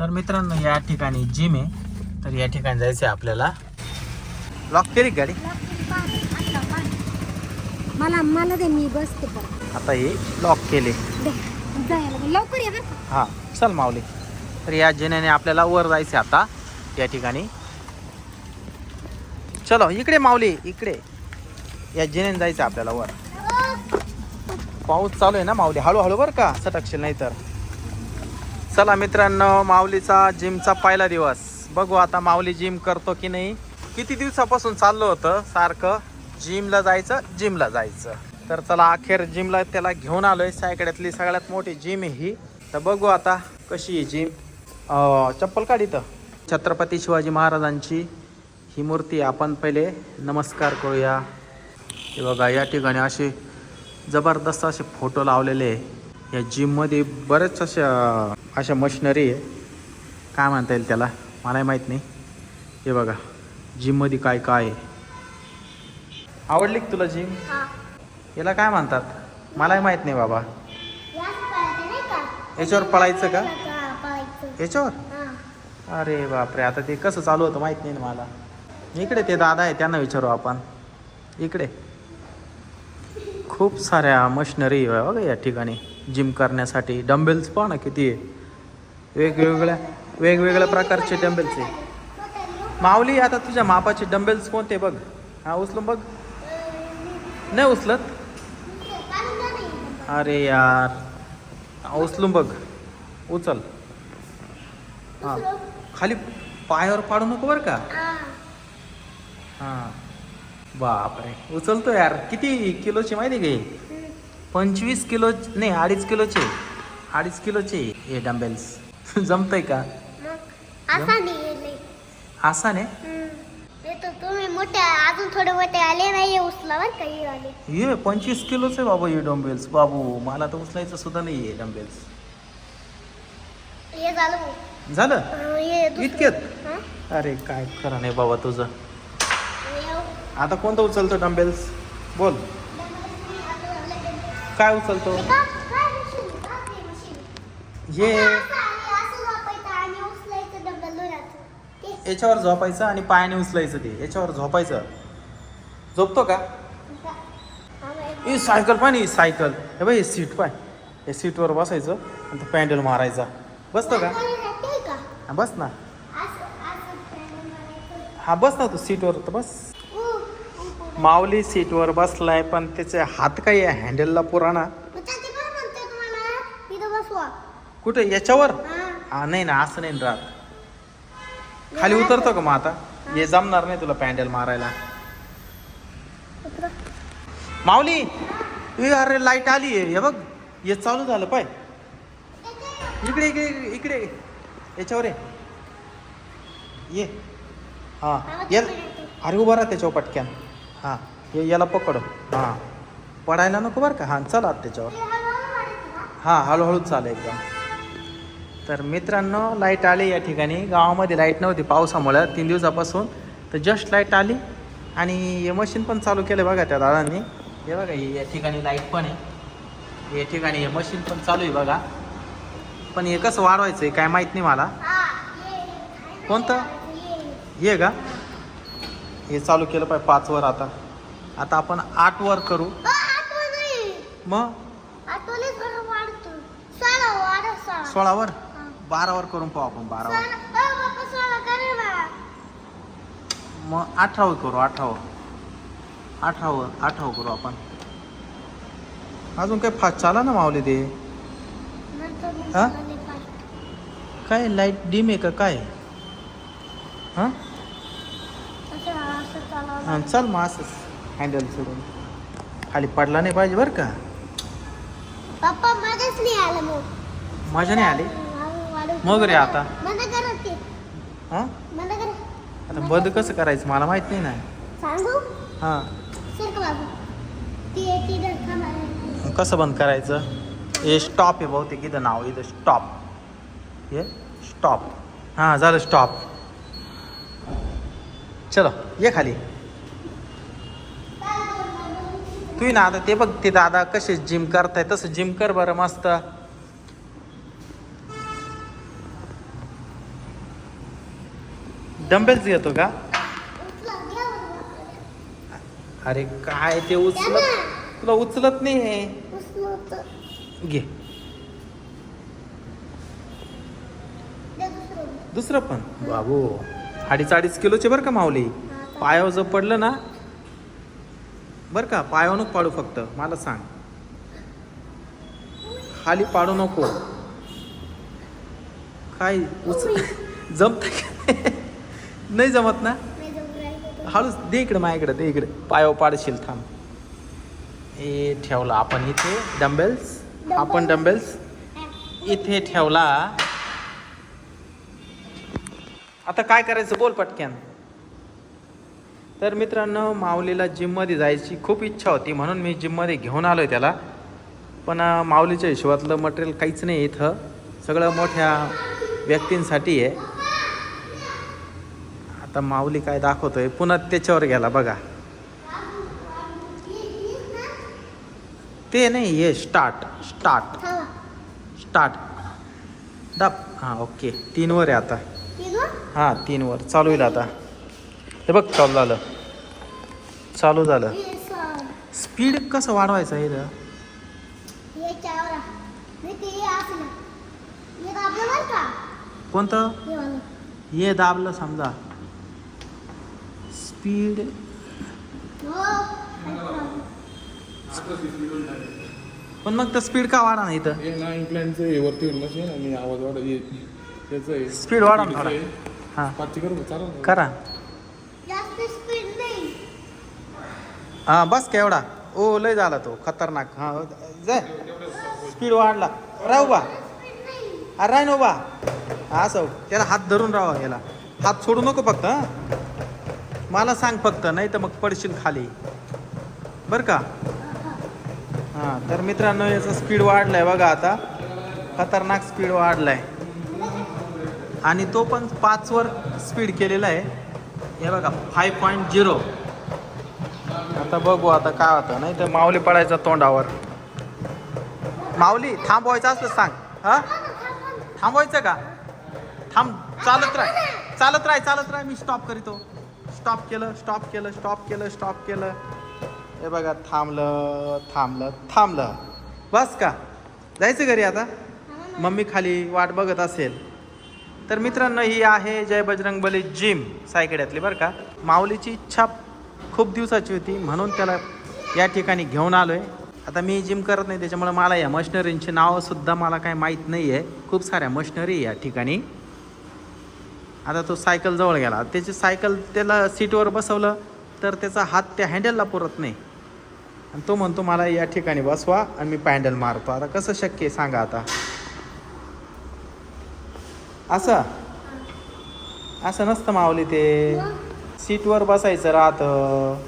तर मित्रांनो या ठिकाणी जिम आहे. तर या ठिकाणी जायचं आहे आपल्याला. लॉक केली गाडी? मला मला दे मी बसते आता हे लॉक केले. लवकर ये. हां चल माऊली. तर या जिन्याने आपल्याला वर जायचं आता या ठिकाणी. चलो इकडे माऊली इकडे. या जिन्याने जायचं आपल्याला वर. पाऊस चालू आहे ना माऊली? हळूहळू बरं का सटकशील नाही तर चला मित्रांनो माऊलीचा जिमचा पहिला दिवस. बघू आता माऊली जिम करतो की नाही. किती दिवसापासून चाललं होतं सारखं? जिमला जायचं जिमला जायचं. तर चला अखेर जिमला त्याला घेऊन आलोय. सायकड्यातली सगळ्यात मोठी जिम ही. तर बघू आता कशी आहे जिम चप्पल काढित छत्रपती शिवाजी महाराजांची ही मूर्ती आपण पहिले नमस्कार करूया. हे बघा या ठिकाणी असे जबरदस्त असे फोटो लावलेले या जिममध्ये बरेच अशा अशा मशिनरी आहे. काय म्हणता येईल त्याला? मलाही माहीत नाही. हे बघा जिममध्ये काय काय आहे. आवडली का तुला जिम. याला काय म्हणतात? मलाही माहीत नाही बाबा? याच्यावर पळायचं का. याच्यावर. अरे बापरे आता ते कसं चालू होतं माहीत नाही ना मला. इकडे ते दादा आहे त्यांना विचारू आपण. इकडे. खूप साऱ्या मशिनरी आहे बघा या ठिकाणी. जिम करण्यासाठी. डंबेल्स पहा ना किती आहे. वेगवेगळ्या वेगवेगळ्या प्रकारचे डंबेल्स आहे. माऊली आता तुझ्या मापाचे डंबेल्स कोणते बघ? हा उचलून बघ. नाही उचलत? अरे यार. उचलून बघ. उचल. हां. खाली पायावर पाडू नको बरं का? हा. हां बापरे. उचलतो यार. किती किलोची माहिती आहे का पंचवीस किलो नाही अडीच किलोचे. अडीच किलोचे हे डंबेल्स जमतंय का मग असा नाही आहे हम्म. नाही तर तुम्ही मोठे अजून थोडे मोठे आले नाही उचला बरं का हे आले हे पंचवीस किलोचे बाबा हे डंबेल्स बाबू मला तर उचलायचं सुद्धा नाही आहे डंबेल्स हे झालं भाऊ. झालं अं, हे दुसरं. इतक्यात हा? अरे काय खरं नाही बाबा तुझं हे- आता कोणतं उचलतो डंबेल्स बोल काय उचलतो का? काय मशीन? का ते मशीन? हे असं आणि असं वापायचं आणि उचलायचं डबल दोराचं. ते याच्यावर झोपायचं आणि पायाने उचलायचं ते. याच्यावर झोपायचं. झोपतो का? ही सायकल पाय ही सायकल. हे बाई सीट पाय. हे सीटवर बसायचं आणि तो पॅन्डल मारायचा. बसतो का? हा बस ना. हा बस ना तू सीटवर. तर बस. माऊली सीटवर बसलाय पण त्याचे हात काही आहे? हँडलला पुराणा. पण कुठे? याच्यावर? हा. नाही ना असं नाही ना राहत. खाली उतरतो का मग आता? हे जमणार नाही तुला पॅन्डल मारायला. माऊली ए अरे लाइट आली आहे. हे बघ हे चालू झालं पाय. इकडे इकडे इकडे- इकडे याच्यावर ये. ये. हां ये. अरे उभा राहा त्याच्यावर पटक्यान. हां ये याला पकड. हां. पडायला नको बरं का? हां चला आत त्याच्यावर. हळूहळू का? हां हळूहळू चालेल एकदम. तर मित्रांनो लाइट आली या ठिकाणी. गावामध्ये लाइट नव्हती पावसामुळं तीन दिवसापासून. तर जस्ट लाइट आली. आणि हे मशीन पण चालू केलं बघा त्या दादांनी. हे बघा हे या ठिकाणी लाइट पण आहे. या ठिकाणी हे मशीन पण चालू आहे बघा. पण हे कसं वाढवायचं आहे काय माहीत नाही मला. कोणतं? ये. का? हे चालू केलं पाहिजे पाच वर आता. आता आपण आठ वर करू. मग. सोळावर. बारावर करून पाहू आपण बारावर. मग अठरावं करू अठरावं अठरावं अठरावं करू आपण. अजून काय फास्ट चाला ना मावले ते हा? काय लाइट डिम आहे का काय? हां? हां चल मग असंच हँडल सोडून. खाली पडला नाही पाहिजे बरं का. पप्पा नाही आलं मग. मजा नाही आली? मग रे आता. बंद करा ते. हां? बंद करा. आता बंद कसं करायचं? मला माहीत नाही ना. सांगू? हां. सर का बाबू ती ती डर थांबा. कसं बंद करायचं? हे स्टॉप आहे बहुतेक इथं नाव. इथं स्टॉप हे स्टॉप हां झालं स्टॉप चलो ये खाली. तू ना आता ते बघ ते दादा कसे जिम करताय. तसं जिम कर बरं मस्त. डंबेल्स घेतो का. अरे काय ते उचलत तुला उचलत नाही हे. घे. दुसरं. पण? बाबू अडीच अडीच किलोचे बरं का माऊली. पायावर जर पडलं ना? बरं का पायावर नको पाडू फक्त. मला सांग. खाली पाडू नको. काय उच जमत नाही जमत ना. हळूच दे इकडे माझ्याकडे दे इकडे. पायावर पाडशील थांब. ए ठेवला. आपण इथे डंबेल्स आपण डंबेल्स इथे ठेवला. आता काय करायचं बोल पटक्यान. तर मित्रांनो माऊलीला जिममध्ये जायची खूप इच्छा होती. म्हणून मी जिममध्ये घेऊन आलो आहे त्याला. पण माऊलीच्या हिशोबातलं मटेरियल काहीच नाही इथं. सगळं मोठ्या व्यक्तींसाठी आहे. आता माऊली काय दाखवतोय. पुन्हा त्याच्यावर गेला बघा. ते नाही हे स्टार्ट स्टार्ट स्टार्ट दाब. हां ओके. तीनवर आहे आता. हां तीनवर. चालू होईल आता. हे बघ चालू झालं. चालू झालं. स्पीड कसं वाढवायचं हे कोणतं? ये हे दाबलं समजा. स्पीड. पण मग तर स्पीड का वाढा ना इथं? हे ना हे वरती होईल मशीन आणि आवाज वाढ हे त्याचं आहे स्पीड वाढा ना थोडा. हां. पाचशे करू का? चालेल ना? करा. जास्त स्पीड नाही. हां बस का एवढा? ओ लय झाला तो. खतरनाक. हां जाय स्पीड वाढला. राहू बा नाही अरे राय नो बा हा असं. त्याला हात धरून राहा याला. हात सोडू नको फक्त हं? मला सांग फक्त नाही तर मग पडशील खाली. बरं का? हां तर मित्रांनो याचा स्पीड वाढलाय बघा आता. खतरनाक स्पीड वाढलाय. आणि तो पण पाचवर स्पीड केलेला आहे. हे बघा फाय पॉईंट झिरो आता बघू आता काय होतं. नाही तर माऊली पडायचा तोंडावर. माऊली थांबवायचं असलं सांग. हा? थांबवायचं का? थांब चालत राह. चालत राह चालत राह. मी स्टॉप करीतो. स्टॉप केलं स्टॉप केलं स्टॉप केलं स्टॉप केलं. हे बघा थांबलं थांबलं थांबलं. बस का? जायचं घरी आता? मम्मी खाली वाट बघत असेल. तर मित्रांनो ही आहे जय बजरंगबली जिम सायकड्यातली बरं का? माऊलीची इच्छा खूप दिवसाची होती म्हणून त्याला या ठिकाणी घेऊन आलो आहे आता मी जिम करत नाही त्याच्यामुळे मला या मशिनरींची नावंसुद्धा मला काय माहीत नाही आहे खूप साऱ्या मशनरी या ठिकाणी. आता तो सायकल जवळ गेला. त्याची सायकल त्याला सीटवर बसवलं तर त्याचा हात त्या हँडलला पुरत नाही. आणि तो म्हणतो मला या ठिकाणी बसवा आणि मी पॅन्डल मारतो. आता कसं शक्य आहे? सांगा आता. असं? असं नसतं मावली ते. सीटवर बसायचं राहतं.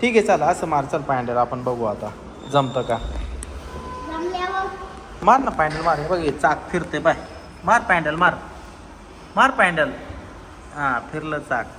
ठीक आहे चला असं मार. चल पॅन्डल आपण बघू आता. जमतं का? जमल्यावर मार ना पॅन्डल मार. हे बघ हे चाक फिरते बाय मार पॅन्डल मार. मार पॅन्डल อ่าเพชรศักดิ์